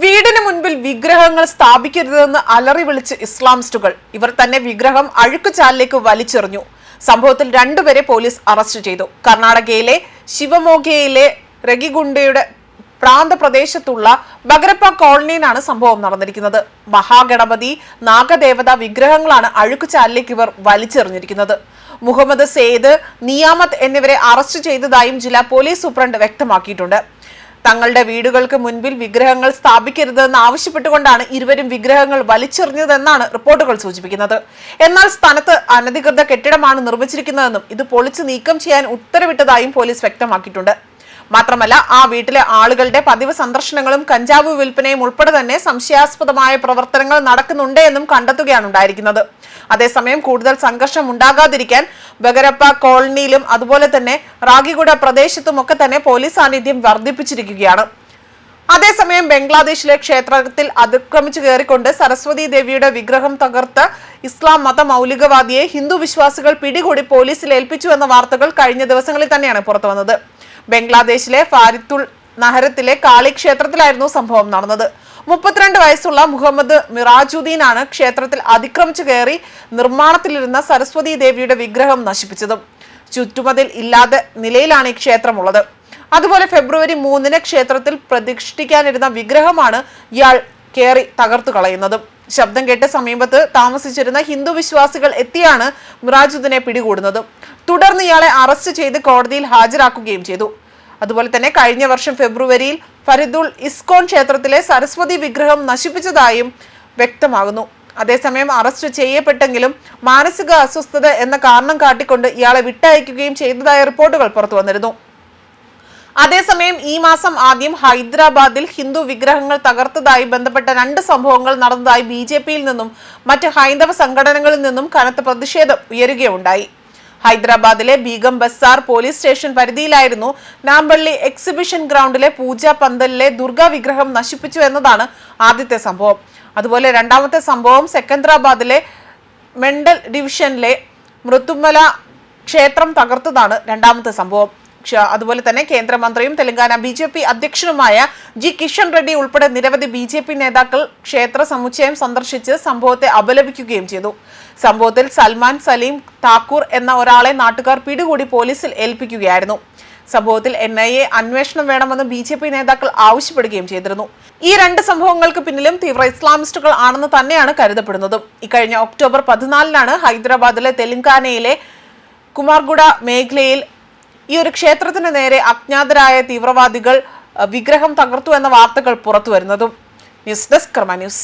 വീടിന് മുൻപിൽ വിഗ്രഹങ്ങൾ സ്ഥാപിക്കരുതെന്ന് അലറി വിളിച്ച് ഇസ്ലാമിസ്റ്റുകൾ. ഇവർ തന്നെ വിഗ്രഹം അഴുക്കുചാലിലേക്ക് വലിച്ചെറിഞ്ഞു. സംഭവത്തിൽ രണ്ടുപേരെ പോലീസ് അറസ്റ്റ് ചെയ്തു. കർണാടകയിലെ ശിവമോഗയിലെ രഗിഗുണ്ടയുടെ പ്രാന്തപ്രദേശത്തുള്ള ബഗരപ്പ കോളനിയിലാണ് സംഭവം നടന്നിരിക്കുന്നത്. മഹാഗണപതി നാഗദേവത വിഗ്രഹങ്ങളാണ് അഴുക്കുചാലിലേക്ക് ഇവർ വലിച്ചെറിഞ്ഞിരിക്കുന്നത്. മുഹമ്മദ് സെയ്ദ് നിയാമത്ത് എന്നിവരെ അറസ്റ്റ് ചെയ്തതായും ജില്ലാ പോലീസ് സൂപ്രണ്ട് വ്യക്തമാക്കിയിട്ടുണ്ട്. തങ്ങളുടെ വീടുകൾക്ക് മുൻപിൽ വിഗ്രഹങ്ങൾ സ്ഥാപിക്കരുതെന്ന് ആവശ്യപ്പെട്ടുകൊണ്ടാണ് ഇരുവരും വിഗ്രഹങ്ങൾ വലിച്ചെറിഞ്ഞതെന്നാണ് റിപ്പോർട്ടുകൾ സൂചിപ്പിക്കുന്നത്. എന്നാൽ സ്ഥലത്ത് അനധികൃത കെട്ടിടമാണ് നിർമ്മിച്ചിരിക്കുന്നതെന്നും ഇത് പൊളിച്ചു നീക്കം ചെയ്യാൻ ഉത്തരവിട്ടതായും പോലീസ് വ്യക്തമാക്കിയിട്ടുണ്ട്. മാത്രമല്ല ആ വീട്ടിലെ ആളുകളുടെ പതിവ് സന്ദർശനങ്ങളും കഞ്ചാവ് വിൽപ്പനയും ഉൾപ്പെടെ തന്നെ സംശയാസ്പദമായ പ്രവർത്തനങ്ങൾ നടക്കുന്നുണ്ട് എന്നും കണ്ടെത്തുകയാണ് ഉണ്ടായിരിക്കുന്നത്. അതേസമയം കൂടുതൽ സംഘർഷം ഉണ്ടാകാതിരിക്കാൻ ബഗരപ്പ കോളനിയിലും അതുപോലെ തന്നെ റാഗിഗുഡ പ്രദേശത്തുമൊക്കെ തന്നെ പോലീസ് സാന്നിധ്യം വർദ്ധിപ്പിച്ചിരിക്കുകയാണ്. അതേസമയം ബംഗ്ലാദേശിലെ ക്ഷേത്രത്തിൽ അതിക്രമിച്ചു കയറിക്കൊണ്ട് സരസ്വതി ദേവിയുടെ വിഗ്രഹം തകർത്ത് ഇസ്ലാം മത മൗലികവാദിയെ ഹിന്ദു വിശ്വാസികൾ പിടികൂടി പോലീസിൽ ഏൽപ്പിച്ചു എന്ന വാർത്തകൾ കഴിഞ്ഞ ദിവസങ്ങളിൽ തന്നെയാണ് പുറത്തു വന്നത് ബംഗ്ലാദേശിലെ ഫാരിത്തുൾ നഹരത്തിലെ കാളി ക്ഷേത്രത്തിലായിരുന്നു സംഭവം നടന്നത്. മുപ്പത്തിരണ്ട് വയസ്സുള്ള മുഹമ്മദ് മിറാജുദ്ദീൻ ആണ് ക്ഷേത്രത്തിൽ അതിക്രമിച്ചു കയറി നിർമ്മാണത്തിലിരുന്ന സരസ്വതി ദേവിയുടെ വിഗ്രഹം നശിപ്പിച്ചതും. ചുറ്റുമതിൽ ഇല്ലാതെ നിലയിലാണ് ഈ ക്ഷേത്രമുള്ളത്. അതുപോലെ ഫെബ്രുവരി മൂന്നിന് ക്ഷേത്രത്തിൽ പ്രതിഷ്ഠിക്കാനിരുന്ന വിഗ്രഹമാണ് ഇയാൾ കയറി തകർത്തു കളയുന്നതും. ശബ്ദം കേട്ട് സമീപത്ത് താമസിച്ചിരുന്ന ഹിന്ദു വിശ്വാസികൾ എത്തിയാണ് മിറാജുദ്ദീനെ പിടികൂടുന്നതും. തുടർന്ന് ഇയാളെ അറസ്റ്റ് ചെയ്ത് കോടതിയിൽ ഹാജരാക്കുകയും ചെയ്തു. അതുപോലെ തന്നെ കഴിഞ്ഞ വർഷം ഫെബ്രുവരിയിൽ ഫരിദുൾ ഇസ്കോൺ ക്ഷേത്രത്തിലെ സരസ്വതി വിഗ്രഹം നശിപ്പിച്ചതായും വ്യക്തമാകുന്നു. അതേസമയം അറസ്റ്റ് ചെയ്യപ്പെട്ടെങ്കിലും മാനസിക അസ്വസ്ഥത എന്ന കാരണം കാട്ടിക്കൊണ്ട് ഇയാളെ വിട്ടയക്കുകയും ചെയ്തതായ റിപ്പോർട്ടുകൾ പുറത്തു വന്നിരുന്നു. അതേസമയം ഈ മാസം ആദ്യം ഹൈദരാബാദിൽ ഹിന്ദു വിഗ്രഹങ്ങൾ തകർത്തതായി ബന്ധപ്പെട്ട രണ്ട് സംഭവങ്ങൾ നടന്നതായി ബി നിന്നും മറ്റ് ഹൈന്ദവ സംഘടനകളിൽ നിന്നും കനത്ത പ്രതിഷേധം ഉയരുകയുണ്ടായി. ഹൈദരാബാദിലെ ബീഗം ബസാർ പോലീസ് സ്റ്റേഷൻ പരിധിയിലായിരുന്നു നാമ്പള്ളി എക്സിബിഷൻ ഗ്രൗണ്ടിലെ പൂജാ പന്തലിലെ ദുർഗാ വിഗ്രഹം നശിപ്പിച്ചു എന്നതാണ് ആദ്യത്തെ സംഭവം. അതുപോലെ രണ്ടാമത്തെ സംഭവം സെക്കന്ദരാബാദിലെ മെണ്ടൽ ഡിവിഷനിലെ മൃത്തുമല ക്ഷേത്രം തകർത്തതാണ് രണ്ടാമത്തെ സംഭവം. അതുപോലെ തന്നെ കേന്ദ്രമന്ത്രിയും തെലങ്കാന ബി ജെ പി അധ്യക്ഷനുമായ ജി കിഷൻ റെഡ്ഡി ഉൾപ്പെടെ നിരവധി ബി ജെ പി നേതാക്കൾ ക്ഷേത്ര സമുച്ചയം സന്ദർശിച്ച് സംഭവത്തെ അപലപിക്കുകയും ചെയ്തു. സംഭവത്തിൽ സൽമാൻ സലീം താക്കൂർ എന്ന ഒരാളെ നാട്ടുകാർ പിടികൂടി പോലീസിൽ ഏൽപ്പിക്കുകയായിരുന്നു. സംഭവത്തിൽ എൻ ഐ എ അന്വേഷണം വേണമെന്ന് ബി ജെ പി നേതാക്കൾ ആവശ്യപ്പെടുകയും ചെയ്തിരുന്നു. ഈ രണ്ട് സംഭവങ്ങൾക്ക് പിന്നിലും തീവ്ര ഇസ്ലാമിസ്റ്റുകൾ ആണെന്ന് തന്നെയാണ് കരുതപ്പെടുന്നത്. ഇക്കഴിഞ്ഞ ഒക്ടോബർ പതിനാലിനാണ് ഹൈദരാബാദിലെ തെലങ്കാനയിലെ കുമാർഗുഡ മേഖലയിൽ ഈ ഒരു ക്ഷേത്രത്തിന് നേരെ അജ്ഞാതരായ തീവ്രവാദികൾ വിഗ്രഹം തകർത്തു എന്ന വാർത്തകൾ പുറത്തു വരുന്നതും ന്യൂസ് ഡെസ്ക് കർമ്മ ന്യൂസ്.